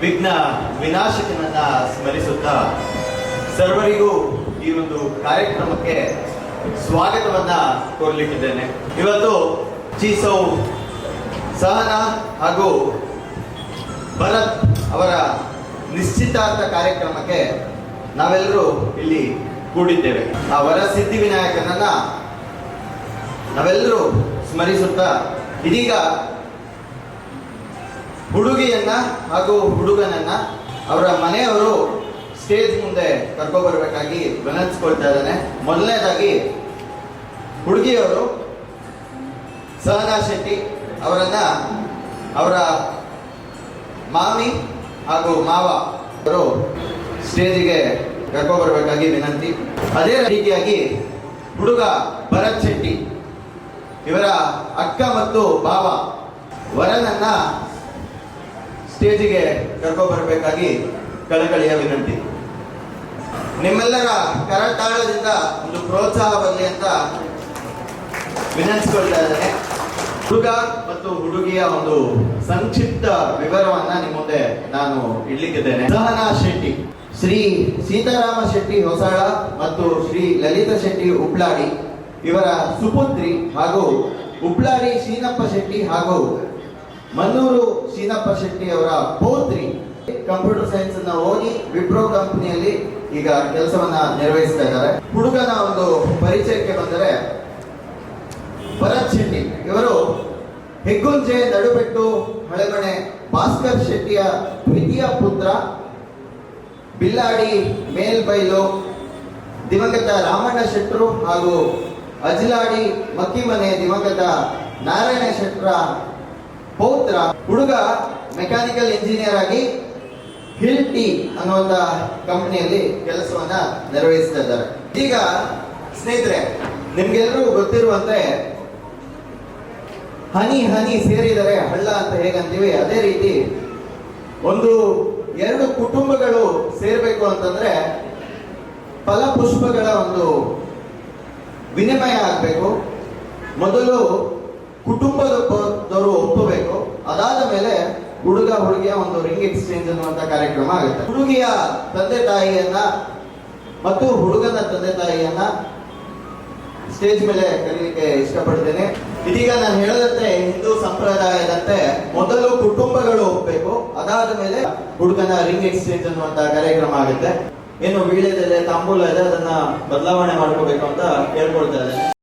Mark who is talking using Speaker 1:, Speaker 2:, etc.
Speaker 1: ವಿಘ್ನ ವಿನಾಶಕನನ್ನ ಸ್ಮರಿಸುತ್ತಾ ಸರ್ವರಿಗೂ ಈ ಒಂದು ಕಾರ್ಯಕ್ರಮಕ್ಕೆ ಸ್ವಾಗತವನ್ನ ಕೋರ್ಲಿಕ್ಕಿದ್ದೇನೆ ಇವತ್ತು ಚೀಸೌ ಸಹನ ಹಾಗೂ ಭರತ್ ಅವರ ನಿಶ್ಚಿತಾರ್ಥ ಕಾರ್ಯಕ್ರಮಕ್ಕೆ ನಾವೆಲ್ಲರೂ ಇಲ್ಲಿ ಕೂಡಿದ್ದೇವೆ. ಆ ವರ ಸಿದ್ಧಿ ವಿನಾಯಕನನ್ನ ನಾವೆಲ್ಲರೂ ಸ್ಮರಿಸುತ್ತಾ ಇದೀಗ ಹುಡುಗಿಯನ್ನ ಹಾಗೂ ಹುಡುಗನನ್ನ ಅವರ ಮನೆಯವರು ಸ್ಟೇಜ್ ಮುಂದೆ ಕರ್ಕೊಬರ್ಬೇಕಾಗಿ ವಿನಂತಿಸ್ಕೊಳ್ತಾ ಇದ್ದಾನೆ. ಮೊದಲನೇದಾಗಿ, ಹುಡುಗಿಯವರು ಸಹನಾ ಶೆಟ್ಟಿ ಅವರನ್ನ ಅವರ ಮಾಮಿ ಹಾಗೂ ಮಾವ ಅವರು ಸ್ಟೇಜಿಗೆ ಕರ್ಕೊಬರ್ಬೇಕಾಗಿ ವಿನಂತಿ. ಅದೇ ರೀತಿಯಾಗಿ ಹುಡುಗ ಭರತ್ ಶೆಟ್ಟಿ ಇವರ ಅಕ್ಕ ಮತ್ತು ಭಾವ ವರನನ್ನ ಸ್ಟೇಜಿಗೆ ಕರ್ಕೊಬರ್ಬೇಕಾಗಿ ಕಳಕಳಿಯ ವಿನಂತಿ. ನಿಮ್ಮೆಲ್ಲರ ಕರತಾಳದಿಂದ ಒಂದು ಪ್ರೋತ್ಸಾಹ ಬರಲಿ ಅಂತ ವಿನಂತಿಸ್ಕೊಳ್ತಾ ಇದ್ದೇನೆ. ಹುಡುಗ ಮತ್ತು ಹುಡುಗಿಯ ಒಂದು ಸಂಕ್ಷಿಪ್ತ ವಿವರವನ್ನ ನಿಮ್ಮ ಮುಂದೆ ನಾನು ಇಡ್ಲಿಕ್ಕಿದ್ದೇನೆ. ಸಹನಾ ಶೆಟ್ಟಿ, ಶ್ರೀ ಸೀತಾರಾಮ ಶೆಟ್ಟಿ ಹೊಸಾಳ ಮತ್ತು ಶ್ರೀ ಲಲಿತಾ ಶೆಟ್ಟಿ ಉಪ್ಲಾಡಿ ಇವರ ಸುಪುತ್ರಿ ಹಾಗೂ ಉಪ್ಲಾಡಿ ಶೀನಪ್ಪ ಶೆಟ್ಟಿ ಹಾಗೂ ಮನ್ನೂರು ಶೀನಪ್ಪ ಶೆಟ್ಟಿ ಅವರ ಪೌತ್ರಿ ಕಂಪ್ಯೂಟರ್ ಸೈನ್ಸ್ ಅನ್ನ ಓದಿ ವಿಪ್ರೋ ಕಂಪನಿಯಲ್ಲಿ ಈಗ ಕೆಲಸವನ್ನ ನಿರ್ವಹಿಸ್ತಾ ಇದ್ದಾರೆ. ಹುಡುಗನ ಒಂದು ಪರಿಚಯಕ್ಕೆ ಬಂದರೆ ಭರತ್ ಶೆಟ್ಟಿ. ಇವರು ಹೆಗ್ಗುಂಜೆ ನಡುಬೆಟ್ಟು ಹಳೆಮಣೆ ಭಾಸ್ಕರ್ ಶೆಟ್ಟಿಯ ದ್ವಿತೀಯ ಪುತ್ರ, ಬಿಲ್ಲಾಡಿ ಮೇಲ್ಬೈಲು, ದಿವಂಗತ ರಾಮಣ್ಣ ಶೆಟ್ಟರು ಹಾಗೂ ಅಜ್ಲಾಡಿ ಮಕ್ಕಿಮನೆ ದಿವಂಗತ ನಾರಾಯಣ ಶೆಟ್ಟರ ಪೌತ್ರ, ಹುಡುಗ ಮೆಕ್ಯಾನಿಕಲ್ ಇಂಜಿನಿಯರ್ ಆಗಿ ಹಿಲ್ ಟಿ ಅನ್ನುವಂತ ಕಂಪನಿಯಲ್ಲಿ ಕೆಲಸವನ್ನ ನೆರವೇರಿಸ್ತಾ ಇದ್ದಾರೆ. ಈಗ ಸ್ನೇಹಿತರೆ ನಿಮ್ಗೆಲ್ಲರೂ ಗೊತ್ತಿರುವಂತೆ ಹನಿ ಹನಿ ಸೇರಿದರೆ ಹಳ್ಳ ಅಂತ ಹೇಗಂತೀವಿ, ಅದೇ ರೀತಿ ಒಂದು ಎರಡು ಕುಟುಂಬಗಳು ಸೇರಬೇಕು ಅಂತಂದ್ರೆ ಫಲಪುಷ್ಪಗಳ ಒಂದು ವಿನಿಮಯ ಆಗಬೇಕು. ಮೊದಲು ಕುಟುಂಬದವರು ಒಪ್ಪಬೇಕು ಅದಾದ ಮೇಲೆ ಹುಡುಗ ಹುಡುಗಿಯ ಒಂದು ರಿಂಗ್ ಎಕ್ಸ್ಚೇಂಜ್ ಅನ್ನುವಂತ ಕಾರ್ಯಕ್ರಮ ಆಗುತ್ತೆ. ಹುಡುಗಿಯ ತಂದೆ ತಾಯಿಯನ್ನ ಮತ್ತು ಹುಡುಗನ ತಂದೆ ತಾಯಿಯನ್ನ ಸ್ಟೇಜ್ ಮೇಲೆ ಕರೀಲಿಕ್ಕೆ ಇಷ್ಟಪಡ್ತೇನೆ. ಇದೀಗ ನಾನು ಹೇಳದಂತೆ ಹಿಂದೂ ಸಂಪ್ರದಾಯದಂತೆ ಮೊದಲು ಕುಟುಂಬಗಳು ಹೋಗ್ಬೇಕು. ಅದಾದ ಮೇಲೆ ಹುಡುಗನ ರಿಂಗ್ ಎಕ್ಸ್ಚೇಂಜ್ ಅನ್ನುವಂತ ಕಾರ್ಯಕ್ರಮ ಆಗುತ್ತೆ. ಏನು ವೀಳ್ಯದೆಲೆ, ತಾಂಬೂಲ ಇದೆ, ಅದನ್ನ ಬದಲಾವಣೆ ಮಾಡ್ಕೋಬೇಕು ಅಂತ ಕೇಳ್ಕೊಳ್ತಾ ಇದ್ದೇನೆ.